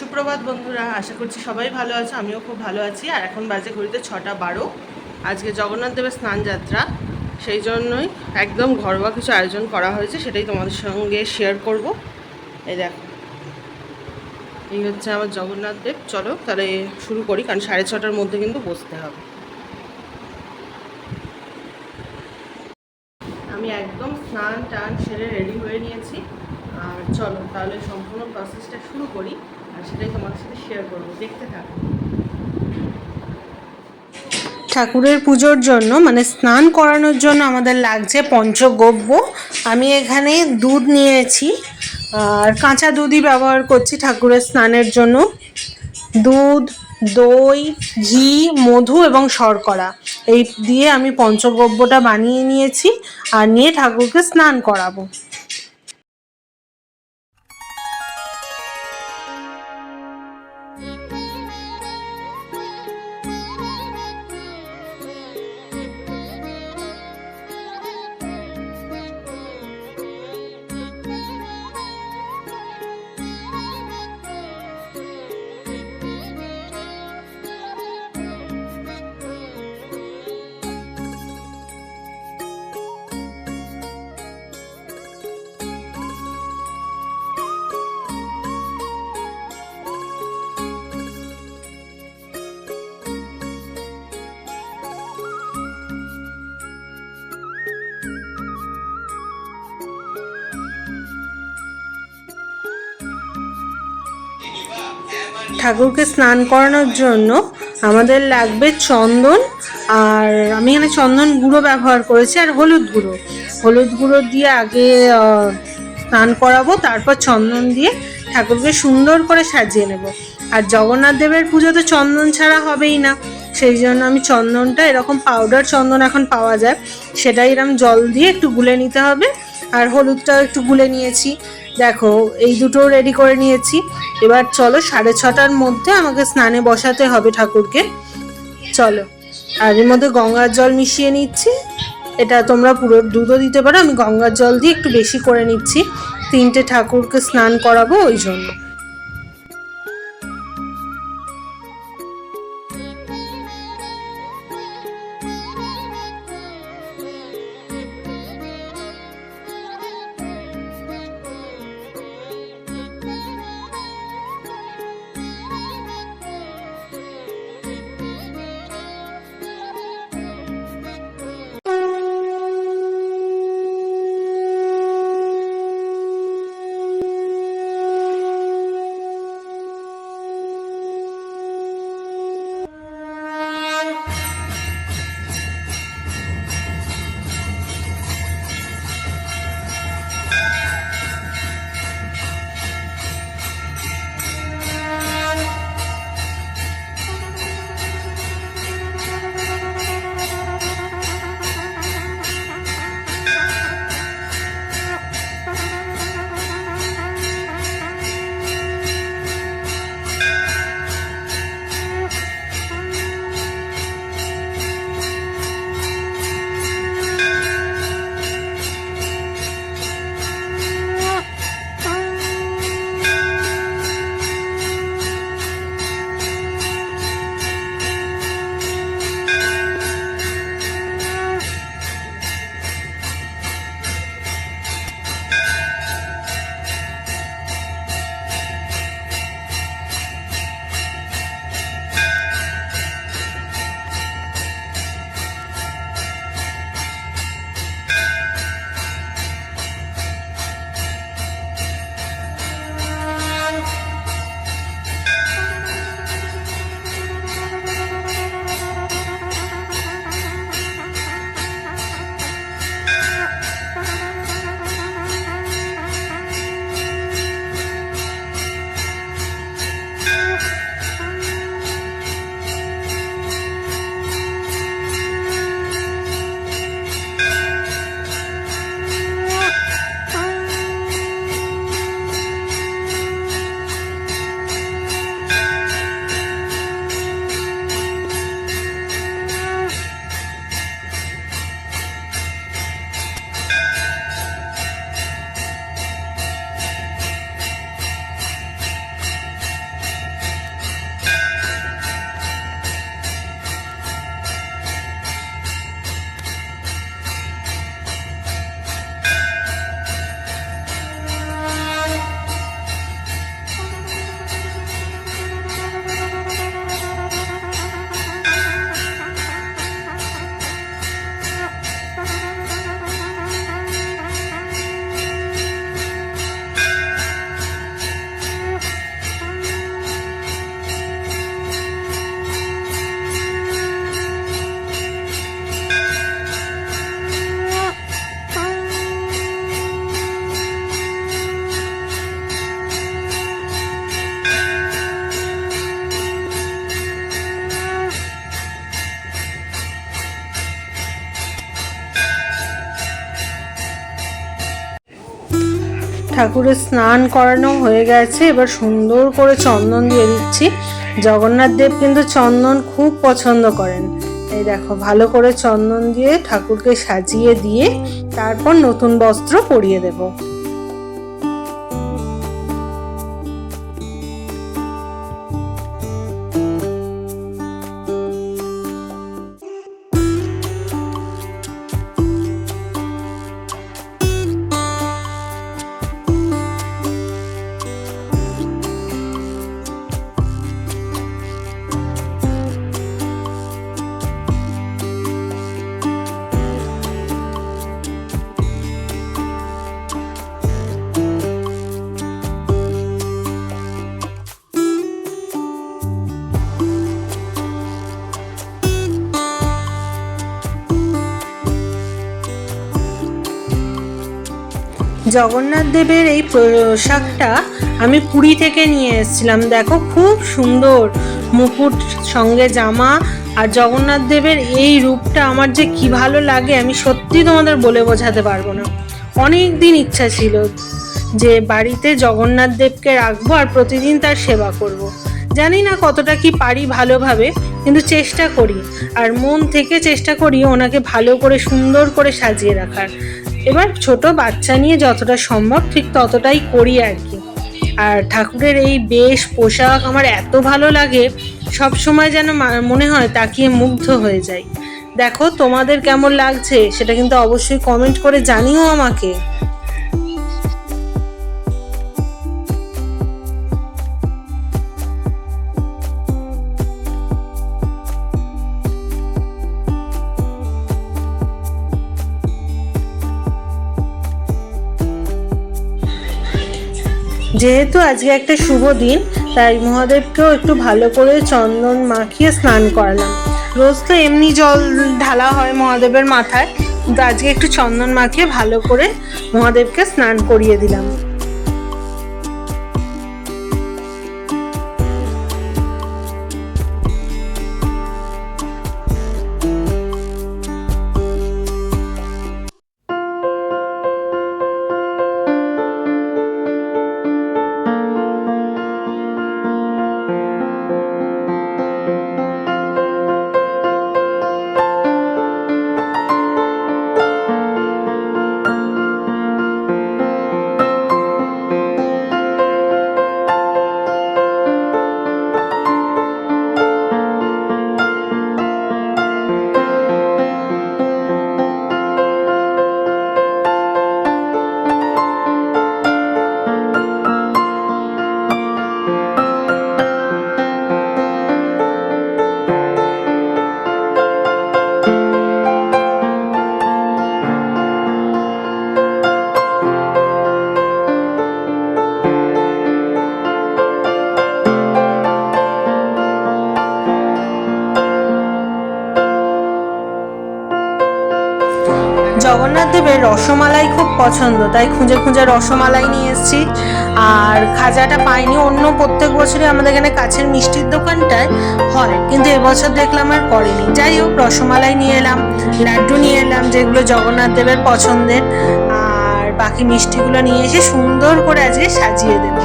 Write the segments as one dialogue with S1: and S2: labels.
S1: সুপ্রভাত বন্ধুরা, আশা করছি সবাই ভালো আছে, আমিও খুব ভালো আছি। আর এখন বাজে ঘড়িতে ছটা বারো। আজকে জগন্নাথ দেবের স্নান যাত্রা, সেই জন্যই একদম ঘরোয়া কিছু আয়োজন করা হয়েছে, সেটাই তোমাদের সঙ্গে শেয়ার করব। এই দেখো, এই হচ্ছে আমার জগন্নাথ দেব। চলো তাহলে শুরু করি, কারণ সাড়ে ছটার মধ্যে কিন্তু বসতে হবে। আমি একদম স্নান টান সেরে রেডি হয়ে নিয়েছি। আর চলো তাহলে সম্পূর্ণ প্রসেসটা শুরু করি। আর সেটাই সাথে শেয়ার করব, দেখতে থাকো। ঠাকুরের পুজোর জন্য মানে স্নান করানোর জন্য আমাদের লাগছে পঞ্চগব্য। আমি এখানে দুধ নিয়েছি, আর কাঁচা দুধই ব্যবহার করছি ঠাকুরের স্নানের জন্য। দুধ, দই, ঘি, মধু এবং শর্করা, এই দিয়ে আমি পঞ্চগব্যটা বানিয়ে নিয়েছি, আর নিয়ে ঠাকুরকে স্নান করাবো। ঠাকুরকে স্নান করানোর জন্য আমাদের লাগবে চন্দন আর আমি এখানে চন্দন গুঁড়ো ব্যবহার করেছি আর হলুদ গুঁড়ো। হলুদ গুঁড়ো দিয়ে আগে স্নান করাবো, তারপর চন্দন দিয়ে ঠাকুরকে সুন্দর করে সাজিয়ে নেব। আর জগন্নাথ দেবের পুজো তো চন্দন ছাড়া হবেই না, সেই জন্য আমি চন্দনটা এরকম পাউডার চন্দন এখন পাওয়া যায়, সেটাই এরকম জল দিয়ে একটু গুলে নিতে হবে। আর হলুদটাও একটু গুলে নিয়েছি। দেখো, এই দুটো রেডি করে নিয়েছি। এবার চলো সাড়ে ছটার মধ্যে আমাকে স্নানে বসাতে হবে ঠাকুরকে। চলো, আর এর মধ্যে গঙ্গার জল মিশিয়ে নিচ্ছি। এটা তোমরা পুরো দুধও দিতে পারো, আমি গঙ্গার জল দিয়ে একটু বেশি করে নিচ্ছি। তিনটে ঠাকুরকে স্নান করাবো ওই জন্য। ঠাকুরের স্নান করানো হয়ে গেছে। এবার সুন্দর করে চন্দন দিয়ে দিচ্ছি। জগন্নাথ দেব কিন্তু চন্দন খুব পছন্দ করেন। এই দেখো, ভালো করে চন্দন দিয়ে ঠাকুরকে সাজিয়ে দিয়ে তারপর নতুন বস্ত্র পরিয়ে দেবো। জগন্নাথ দেবের এই পোশাকটা আমি পুরী থেকে নিয়ে এসেছিলাম। দেখো, খুব সুন্দর মুকুট, সঙ্গে জামা আর জগন্নাথ দেবের এই রূপটা আমার যে কি ভালো লাগে, আমি সত্যি তোমাদের বলে বোঝাতে পারব না। অনেক দিন ইচ্ছা ছিল যে বাড়িতে জগন্নাথ দেবকে রাখব আর প্রতিদিন তার সেবা করব। জানি না কতটা কি পারি ভালোভাবে, কিন্তু চেষ্টা করি। আর মন থেকে চেষ্টা করি ওনাকে ভালো করে, সুন্দর করে সাজিয়ে রাখার। এবার ছোট বাচ্চা নিয়ে যতটা সম্ভব ঠিক ততটাই করি আর কি। আর ঠাকুরের এই বেশ পোশাক আমার এত ভালো লাগে, সব সময় যেন মনে হয় তাকিয়ে মুগ্ধ হয়ে যায় দেখো তোমাদের কেমন লাগছে, সেটা কিন্তু অবশ্যই কমেন্ট করে জানিও আমাকে। যেহেতু আজকে একটা শুভ দিন, তাই মহাদেবকেও একটু ভালো করে চন্দন মাখিয়ে স্নান করালাম। রোজ তো এমনি জল ঢালা হয় মহাদেবের মাথায়, কিন্তু আজকে একটু চন্দন মাখিয়ে ভালো করে মহাদেবকে স্নান করিয়ে দিলাম। রসমালাই খুব পছন্দ, তাই খুঁজে খুঁজে রসমালাই নিয়ে এসেছি। আর খাজাটা পাইনি, অন্য প্রত্যেক বছরই আমাদের এখানে কাছের মিষ্টির দোকানটায় হয়, কিন্তু এবছর দেখলাম আর করেনি। যাই হোক, রসমালাই নিয়ে এলাম, লাড্ডু নিয়ে এলাম, যেগুলো জগন্নাথ দেবের পছন্দের, আর বাকি মিষ্টিগুলো নিয়ে এসে সুন্দর করে আজকে সাজিয়ে দেবো।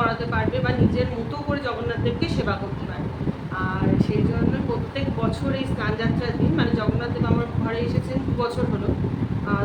S2: করাতে পারবে বা নিজের মতো করে জগন্নাথ দেবকে সেবা করতে পারবে। আর সেই জন্য প্রত্যেক বছর এই স্নান যাত্রার দিন মানে জগন্নাথ দেব আমার ঘরে এসেছেন দু বছর হলো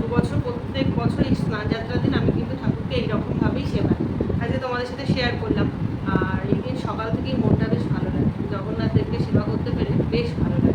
S2: দু বছর প্রত্যেক বছর এই স্নান যাত্রার দিন আমি কিন্তু ঠাকুরকে এইরকমভাবেই সেবা আজকে তোমাদের সাথে শেয়ার করলাম। আর এই দিন সকাল থেকেই মনটা বেশ ভালো লাগে। জগন্নাথ দেবকে সেবা করতে পেরে বেশ ভালো লাগে।